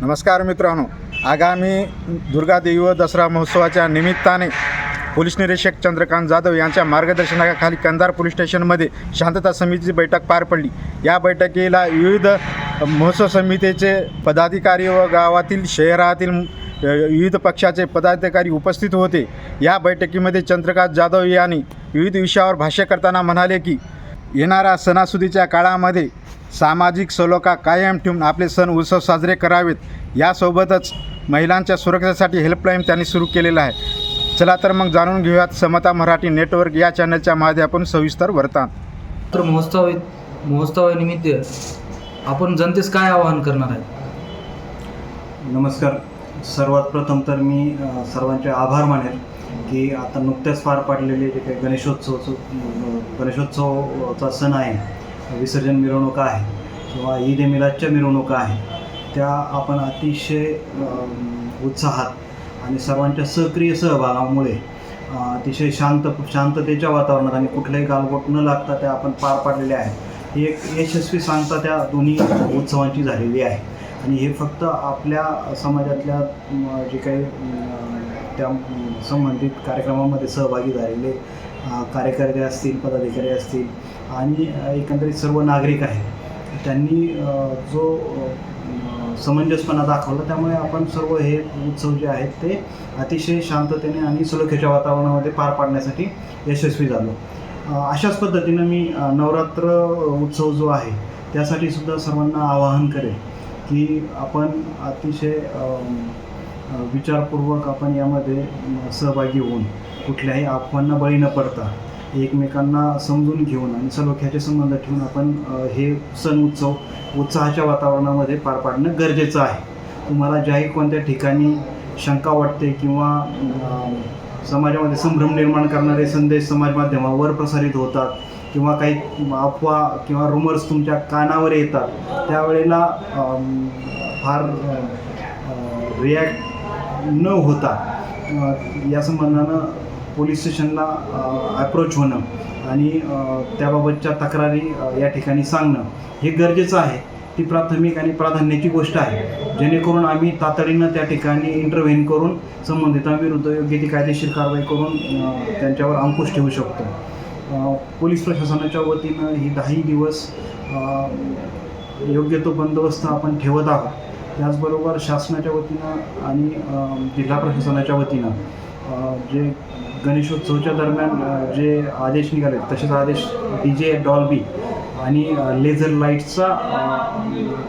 नमस्कार मित्रांनो. आगामी दुर्गादेवी व दसरा महोत्सवाच्या निमित्ताने पोलीस निरीक्षक चंद्रकांत जाधव यांच्या मार्गदर्शनाखाली कंधार पोलीस स्टेशनमध्ये शांतता समितीची बैठक पार पडली. या बैठकीला विविध महोत्सव समितीचे पदाधिकारी व गावातील शहरातील विविध पक्षाचे पदाधिकारी उपस्थित होते. या बैठकीमध्ये चंद्रकांत जाधव यांनी विविध विषयावर भाष्य करताना म्हणाले की येणाऱ्या सणासुदीच्या काळामध्ये सामाजिक सलोखा कायम ठेवून आपले सण उत्सव साजरे करावेत. यासोबतच महिलांच्या सुरक्षेसाठी हेल्पलाईन त्यांनी सुरू केलेलं आहे. चला तर मग जाणून घेऊयात समता मराठी नेटवर्क या चॅनलच्या माध्यमातून सविस्तर वर्तान. तर महोत्सव महोत्सवानिमित्त आपण जनतेस काय आवाहन करणार आहे? नमस्कार. सर्वात प्रथम तर मी सर्वांचे आभार मानेल की आता नुकत्याच पार पाडलेले जे काही गणेशोत्सवचं अ, गणेशोत्सवचा सण आहे विसर्जन मिरवणुका आहे किंवा ईद ए मिलादच्या मिरवणुका आहेत त्या आपण अतिशय उत्साहात आणि सर्वांच्या सक्रिय सहभागामुळे अतिशय शांत शांततेच्या वातावरणात आणि कुठल्याही गालबोट न लागता त्या आपण पार पाडलेल्या आहेत. ही एक यशस्वी सांगता त्या दोन्ही उत्सवांची झालेली आहे. आणि हे फक्त आपल्या समाजातल्या जे काही त्या संबंधित कार्यक्रमामध्ये सहभागी झालेले कार्यकर्ते असतील पदाधिकारी असतील आणि एकंदरीत सर्व नागरिक आहेत. त्यांनी जो समंजसपणा दाखवला त्यामुळे आपण सर्व हे उत्सव जे आहेत ते अतिशय शांततेने आणि सुरक्षेच्या वातावरणामध्ये पार पाडण्यासाठी यशस्वी झालो. अशाच पद्धतीनं मी नवरात्र उत्सव जो आहे त्यासाठी सुद्धा सर्वांना आवाहन करेल की आपण अतिशय विचारपूर्वक आपण यामध्ये सहभागी होऊन कुठल्याही अफवांना बळी न पडता एकमेकांना समजून घेऊन आणि सलोख्याचे संबंध ठेवून आपण हे सण उत्सव उत्साहाच्या वातावरणामध्ये पार पाडणं गरजेचं आहे. तुम्हाला ज्याही कोणत्या ठिकाणी शंका वाटते किंवा समाजामध्ये संभ्रम निर्माण करणारे संदेश समाज माध्यमावर प्रसारित होतात किंवा काही अफवा किंवा रुमर्स तुमच्या कानावर येतात त्यावेळेला फार रिॲक्ट न होता या संबंधानं पोलीस स्टेशनला अप्रोच होणं आणि त्याबाबतच्या तक्रारी या ठिकाणी सांगणं हे गरजेचं आहे. ती प्राथमिक आणि प्राधान्याची गोष्ट आहे. जेणेकरून आम्ही तातडीनं त्या ठिकाणी इंटरव्हेन करून संबंधितांविरुद्ध योग्य ती कायदेशीर कारवाई करून त्यांच्यावर अंकुश ठेवू शकतो. पोलीस प्रशासनाच्या वतीनं ही दहाही दिवस योग्य तो बंदोबस्त आपण ठेवत आहोत. त्याचबरोबर शासनाच्या वतीनं आणि जिल्हा प्रशासनाच्या वतीनं जे गणेशोत्सवच्या दरम्यान जे आदेश निघाले तसेच आदेश डी जे डॉल्बी आणि लेझर लाईट्सचा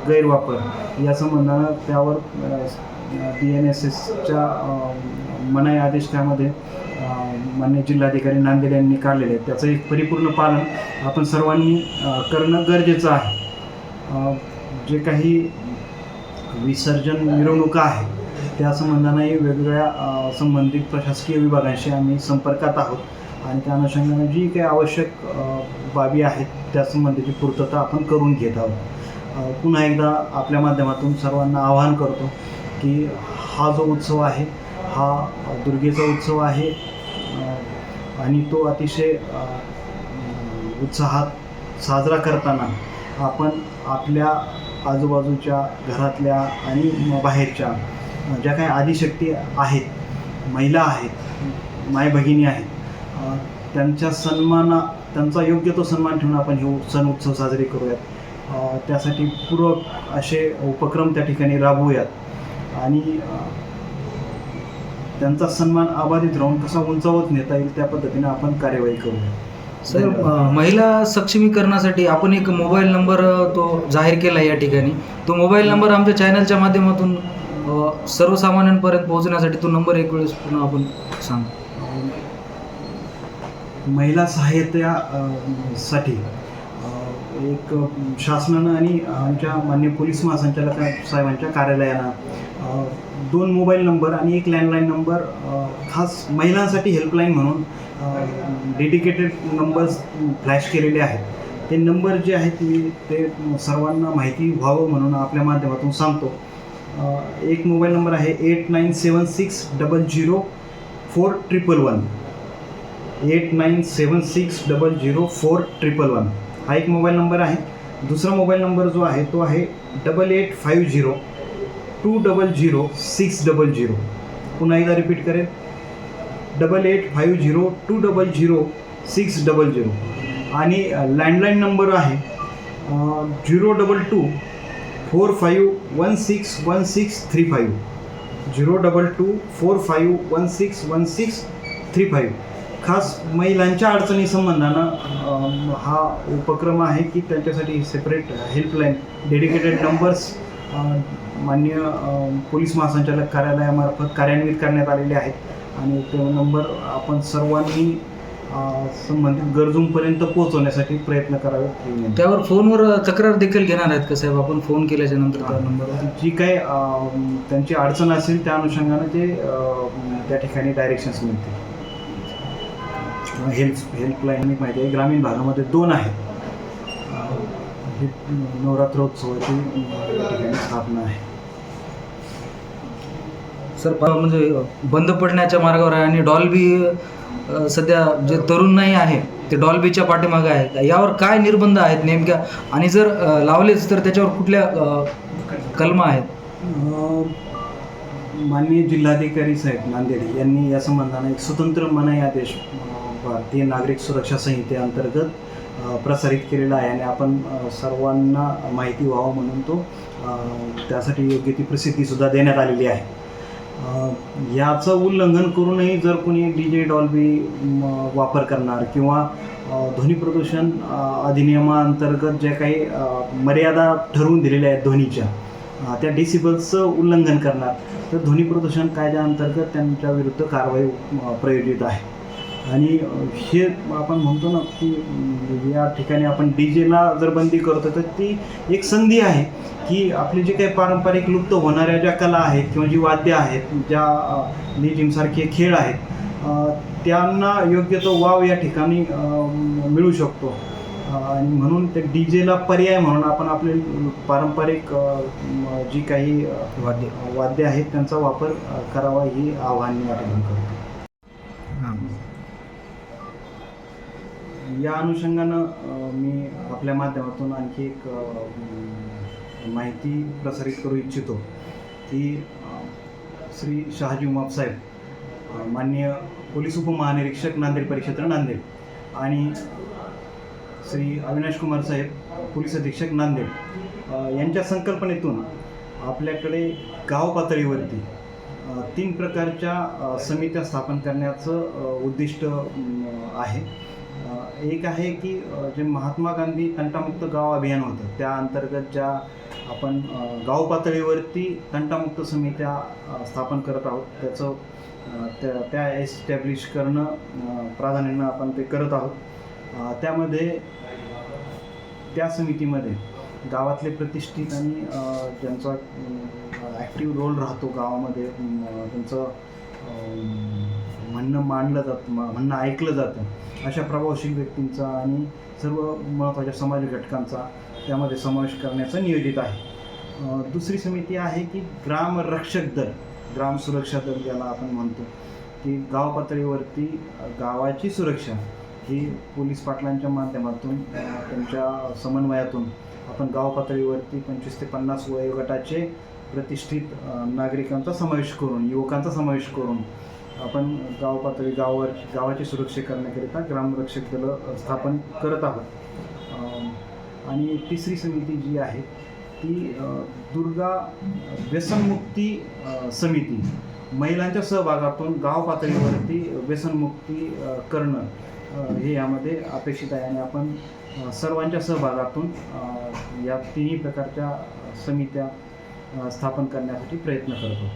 गैरवापर या संबंधानं त्यावर डी एन एस एसच्या मनाई आदेश त्यामध्ये मान्य जिल्हाधिकारी नांदेड यांनी काढलेले आहेत. त्याचं एक परिपूर्ण पालन आपण सर्वांनी करणं गरजेचं आहे. जे काही विसर्जन मिरवणुका आहे त्या संबंधानेही वेगवेगळ्या संबंधित प्रशासकीय विभागांशी आम्ही संपर्कात आहोत. आणि त्या अनुषंगाने जी काही आवश्यक बाबी आहेत त्या संबंधीची पूर्तता आपण करून घेत आहोत. पुन्हा एकदा आपल्या माध्यमातून सर्वांना आवाहन करतो की हा जो उत्सव आहे हा दुर्गेचा उत्सव आहे आणि तो अतिशय उत्साहात साजरा करताना आपण आपल्या आजूबाजूच्या घरातल्या आणि बाहेरच्या ज्या काही आदिशक्ती आहेत महिला आहेत माय भगिनी आहेत त्यांच्या सन्माना त्यांचा योग्य तो सन्मान ठेवून आपण हे सण उत्सव साजरे करूयात. त्यासाठी पूरक असे उपक्रम त्या ठिकाणी राबवूयात. आणि त्यांचा सन्मान अबाधित राहून कसा उंचावत नेता येईल त्या पद्धतीने आपण कार्यवाही करूया सर महिला सक्षमीकरणासाठी आपण एक मोबाईल नंबर तो जाहीर केला या ठिकाणी. तो मोबाईल नंबर आमच्या चॅनलच्या माध्यमातून सर्वसामान्यांपर्यंत पोहोचण्यासाठी तो नंबर एक वेळेस पुन्हा आपण सांग. महिला सहाय्यता साठी एक शासनानं आणि आमच्या मान्य पोलीस महासंचालक साहेबांच्या कार्यालयानं दोन मोबाईल नंबर आणि एक लँडलाईन नंबर खास महिलांसाठी हेल्पलाईन म्हणून डेडिकेटेड नंबर्स फ्लॅश केलेले आहेत. ते नंबर जे आहेत मी ते सर्वांना माहिती व्हावं म्हणून आपल्या माध्यमातून सांगतो. एक मोबाईल नंबर आहे eight nine seven six double zero four triple one. Eight nine seven six double zero four triple one. हा एक मोबाईल नंबर आहे. दुसरा मोबाईल नंबर जो आहे तो आहे double eight five zero two double zero six double zero. पुन्हा एकदा रिपीट करेल double eight five zero two double zero six double zero. आणि लँडलाईन नंबर आहे zero double two four five one six one six three five. Zero double two four five one six one six three five. खास महिलांच्या अडचणी संबंधानं हा उपक्रम आहे की त्यांच्यासाठी सेपरेट हेल्पलाईन डेडिकेटेड नंबर्स मान्य पोलीस महासंचालक कार्यालयामार्फत कार्यान्वित करण्यात आलेले आहेत. आणि तो नंबर आपण सर्वांनी संबंधित गरजूंपर्यंत पोहोचवण्यासाठी प्रयत्न करावे. त्यावर फोनवर तक्रार देखील घेणार आहेत का साहेब? आपण फोन केल्याच्यानंतर त्या नंबरवर. जी अम, त्यांची अडचण असेल त्या अनुषंगानं ते त्या ठिकाणी डायरेक्शन्स मिळतील. हेल्प हेल्पलाईन माहिती आहे ग्रामीण भागामध्ये दोन आहेत. हे नवरात्रोत्सवाची ठिकाणी स्थापना आहे. सर म्हणजे बंद पडण्याच्या मार्गावर आहे आणि डॉल्बी अ, सध्या जे तरुण नाही आहे ते डॉल्बीच्या पाठीमागे आहे यावर काय निर्बंध आहेत नेमक्या? आणि जर लावलेच तर त्याच्यावर कुठल्या कलमा आहेत? माननीय जिल्हाधिकारी साहेब नांदेड यांनी या संबंधाने एक स्वतंत्र मनाई आदेश भारतीय नागरिक सुरक्षा संहितेअंतर्गत प्रसारित केलेला आहे आणि आपण सर्वांना माहिती व्हावं म्हणून तो त्यासाठी योग्य ती प्रसिद्धीसुद्धा देण्यात आलेली आहे. याचं उल्लंघन करूनही जर कोणी डी जे डॉल्बी वापर करणार किंवा ध्वनी प्रदूषण अधिनियमाअंतर्गत ज्या काही मर्यादा ठरवून दिलेल्या आहेत ध्वनीच्या त्या डिसिबल्सचं उल्लंघन करणार तर ध्वनी प्रदूषण कायद्याअंतर्गत त्यांच्या विरुद्ध कारवाई प्रयोजित आहे. आणि हे आपण म्हणतो ना की या ठिकाणी आपण डी जेला जर बंदी करतो तर ती एक संधी आहे. की आपले जे काही पारंपरिक लुप्त होणाऱ्या ज्या कला आहेत किंवा जी वाद्य आहेत ज्या अं, लेझिमसारखे खेळ आहेत त्यांना योग्य तो वाव या ठिकाणी मिळू शकतो. आणि म्हणून ते डी जेला पर्याय म्हणून आपण आपले पारंपरिक जी काही वाद्य. वाद्य आहेत त्यांचा वापर करावा ही आव्हान ठिकाणी करतो. या अनुषंगानं मी आपल्या माध्यमातून आणखी एक माहिती प्रसारित करू इच्छितो. की श्री शहाजी उमाप साहेब माननीय पोलीस उपमहानिरीक्षक नांदेड परिक्षेत्र नांदेड आणि श्री अविनाश कुमार साहेब पोलीस अधीक्षक नांदेड यांच्या संकल्पनेतून आपल्याकडे गाव पातळीवरती तीन प्रकारच्या समित्या स्थापन करण्याचं उद्दिष्ट आहे. एक आहे की जे महात्मा गांधी तंटामुक्त गाव अभियान होतं त्या अंतर्गत ज्या आपण गाव पातळीवरती तंटामुक्त समित्या स्थापन करत आहोत. त्याचं त्या त्या एस्टॅब्लिश करणं प्राधान्यानं आपण ते करत आहोत. त्यामध्ये त्या समितीमध्ये गावातले प्रतिष्ठित आणि ज्यांचा ॲक्टिव्ह रोल राहतो गावामध्ये त्यांचं म्हणणं मांडलं जातं म्हणणं ऐकलं जातं. अशा प्रभावशील व्यक्तींचा आणि सर्व महत्त्वाच्या समाज घटकांचा त्यामध्ये समावेश करण्याचं नियोजित आहे. दुसरी समिती आहे की ग्राम रक्षक दल. ग्राम सुरक्षा दल ज्याला आपण म्हणतो. की गाव पातळीवरती गावाची सुरक्षा ही पोलीस पाटलांच्या माध्यमातून त्यांच्या समन्वयातून आपण गाव पातळीवरती पंचवीस ते पन्नास वयोगटाचे प्रतिष्ठित नागरिकांचा समावेश करून युवकांचा समावेश करून आपण गाव पातळी गावावर गावाची सुरक्षा करण्याकरिता ग्रामरक्षक दलं स्थापन करत आहोत. आणि तिसरी समिती जी आहे ती दुर्गा व्यसनमुक्ती समिती. महिलांच्या सहभागातून गाव पातळीवरती व्यसनमुक्ती करणं हे यामध्ये अपेक्षित आहे. आणि आपण सर्वांच्या सहभागातून या तिन्ही प्रकारच्या समित्या स्थापन करण्यासाठी प्रयत्न करतो